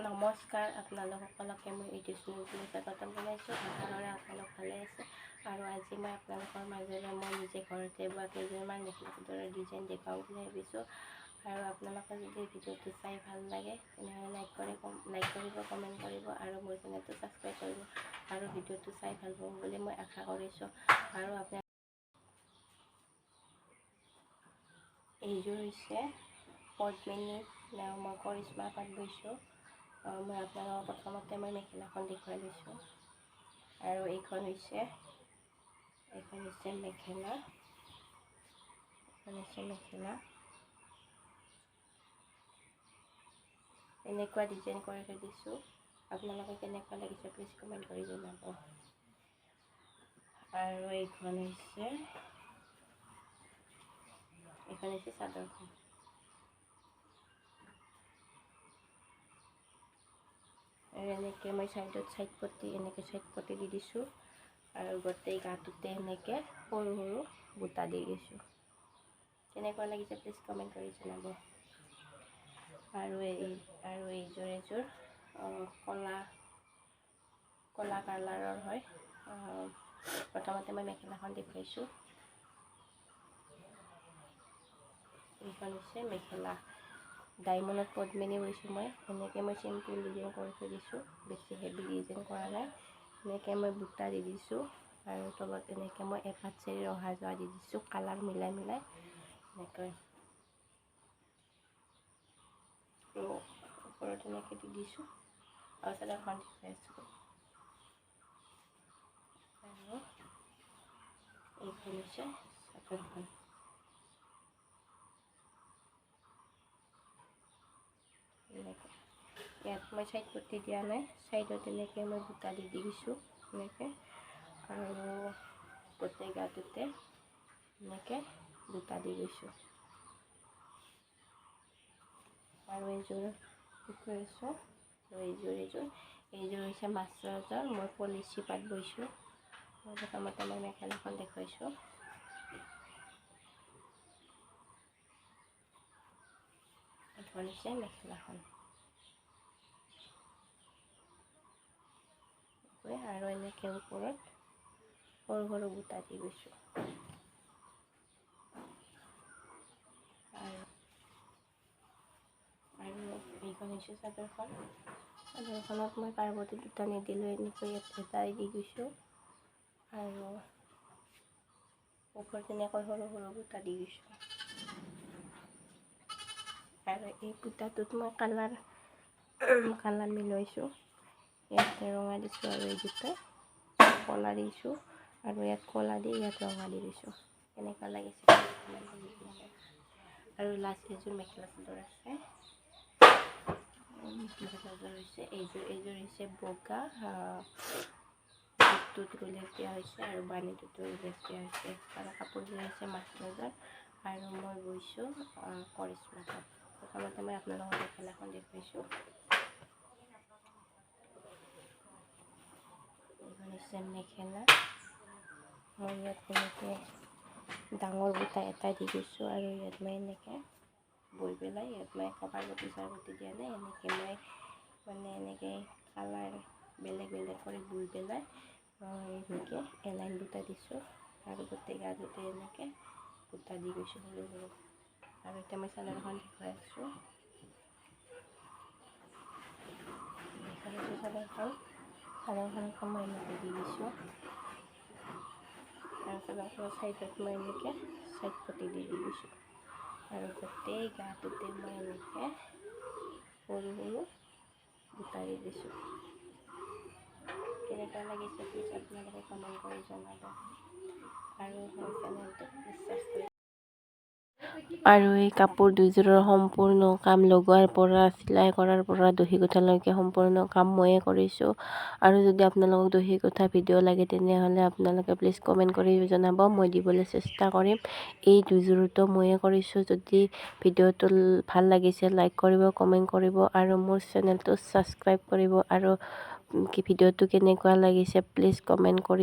নমস্কাৰ আপোনালোক সকলোকে মই ইউটিউব চেনেললৈ স্বাগতম জনাইছোঁ কৰে আপোনালোক ভালে আছে আৰু আজি মই আপোনালোকৰ মাজেৰে মই নিজে ঘৰতে বোৱা কেইযোৰমান মেখেলা চাদৰৰ ডিজাইন দেখুৱাম বুলি ভাবিছোঁ আৰু আপোনালোকে যদি ভিডিঅ'টো চাই ভাল লাগে তেনেহ'লে লাইক কৰি লাইক কৰিব কমেণ্ট কৰিব আৰু মোৰ চেনেলটো ছাবস্ক্ৰাইব কৰিব আৰু ভিডিঅ'টো চাই ভাল পাব বুলি মই আশা কৰিছোঁ আৰু আপোনাৰ এইযোৰ হৈছে পদ্মিনী মই কৰিশ্মা পাত বৈছোঁ মই আপোনালোকক প্ৰথমতে মই মেখেলাখন দেখুৱাই লৈছোঁ। আৰু এইখন হৈছে এইখন হৈছে মেখেলা। এইখন হৈছে মেখেলা। এনেকুৱা ডিজাইন কৰি থৈ দিছোঁ। আপোনালোকে কেনেকুৱা লাগিছে প্লিজ কমেণ্ট কৰি জনাব। আৰু এইখন হৈছে এইখন হৈছে চাদৰখন। আৰু এনেকৈ মই ছাইডত ছাইড পটি এনেকৈ ছাইড পটি দি দিছোঁ। আৰু গোটেই গাটোতে এনেকৈ সৰু সৰু বুটা দি দিছোঁ। কেনেকুৱা লাগিছে প্লিজ কমেণ্ট কৰি জনাব। আৰু এই আৰু এইযোৰ এযোৰ ক'লা ক'লা কালাৰৰ হয়। প্ৰথমতে মই মেখেলাখন দেখুৱাইছোঁ। এইখন হৈছে মেখেলা। ডায়মণ্ডত পদ্মিনী বৈছোঁ মই এনেকৈ মই চিম্পুল ডিজাইন কৰি থৈ দিছোঁ বেছি হেভি ডিজাইন কৰা নাই। এনেকৈ মই বুটা দি দিছোঁ। আৰু তলত এনেকৈ মই এপাত চেৰি অহা যোৱা দি দিছোঁ। কালাৰ মিলাই মিলাই। এনেকৈ ওপৰত এনেকৈ দি দিছোঁ। আৰু চাদৰখন দেখুৱাইছোঁ আৰু এইখন হৈছে চাদৰখন এনেকৈ। ইয়াত মই ছাইড পটি দিয়া নাই। ছাইডত এনেকৈ মই বুটা দি দি দিছোঁ, এনেকৈ। আৰু গোটেই গাটোতে এনেকৈ বুটা দি গৈছোঁ আৰু এইযোৰ দেখুৱাইছোঁ আৰু এইযোৰ এইযোৰ এইযোৰ হৈছে মাছৰাজৰ মই পলিচি পাত বৈছোঁ। মই প্ৰথমতে মই মেখেলাখন দেখুৱাইছোঁ। এইখন হৈছে মেখেলাখন আৰু এনেকৈ ওপৰত সৰু সৰু বুটা দি গৈছোঁ আৰু এইখন হৈছে চাদৰখন চাদৰখনত মই পাৰ্বতী দুটা নিদিলোঁ এনেকৈ এটা দি গৈছোঁ আৰু ওপৰত এনেকৈ সৰু সৰু বুটা দি গৈছোঁ আৰু এই বুটাটোত মই কালাৰ কালাৰ মিলাইছোঁ ইয়াতে ৰঙা দিছোঁ আৰু এই দুটা কলা দিছোঁ আৰু ইয়াত কলা দি ইয়াত ৰঙা দি দিছোঁ কেনেকুৱা লাগিছে আৰু লাষ্ট এযোৰ মেখেলা চাদৰ আছে মেখেলা চাদৰ হৈছে এইযোৰ এইযোৰ হৈছে বগা বুটটোত ৰিলেক্স দিয়া হৈছে আৰু বাণীটোতো ৰিলেক্স দিয়া হৈছে কাপোৰযোৰ হৈছে মাছৰাজাৰ আৰু মই গৈছোঁ কৰিশ্মা প্ৰথমতে মই আপোনালোকৰ মেখেলাখন দেখুৱাইছোঁ হৈছে মেখেলা। মই ইয়াত এনেকৈ ডাঙৰ বুটা এটা দি গৈছোঁ আৰু ইয়াত মই এনেকৈ বৈ পেলাই ইয়াত মই কপাৰ গুটি চাৰ গুটি দিয়া নাই এনেকৈ মই মানে এনেকৈ কালাৰ বেলেগ বেলেগ কৰি বৈ পেলাই এনেকৈ এলাইন বুটা দিছোঁ আৰু গোটেই গাটোতে এনেকৈ বুটা দি গৈছোঁ সৰু সৰু আৰু এতিয়া মই চাদৰখন দেখুৱাই আছোঁ। দেখাইছোঁ চাদৰখন চাদৰখন মই এনেকৈ দি দিছোঁ। আৰু চাদৰখনৰ চাইডত মই এনেকৈ চাইড পটি দি দিছোঁ। আৰু গোটেই গাটোতে মই এনেকৈ সৰু সৰু দি দিছোঁ। কেনেকুৱা লাগিছে প্লিজ আপোনালোকে কমেণ্ট কৰি জনাব। আৰু মোৰ চেনেলটো কৰি আৰু এই কাপোৰ দুযোৰৰ সম্পূৰ্ণ কাম লগোৱাৰ পৰা, চিলাই কৰাৰ পৰা, দহি গোঠালৈকে সম্পূৰ্ণ কাম ময়ে কৰিছোঁ। আৰু যদি আপোনালোকক দহি গোঠা ভিডিঅ' লাগে, তেনেহ'লে আপোনালোকে প্লিজ কমেণ্ট কৰি জনাব, মই দিবলৈ চেষ্টা কৰিম। এই দুযোৰতো ময়ে কৰিছোঁ। যদি ভিডিঅ'টো ভালো লাগিছে লাইক কৰিব কমেণ্ট কৰিব, আৰু মোৰ চেনেলটো ছাবস্ক্ৰাইব কৰিব, আৰু ভিডিঅ'টো কেনেকুৱা লাগিছে প্লিজ কমেণ্ট কৰি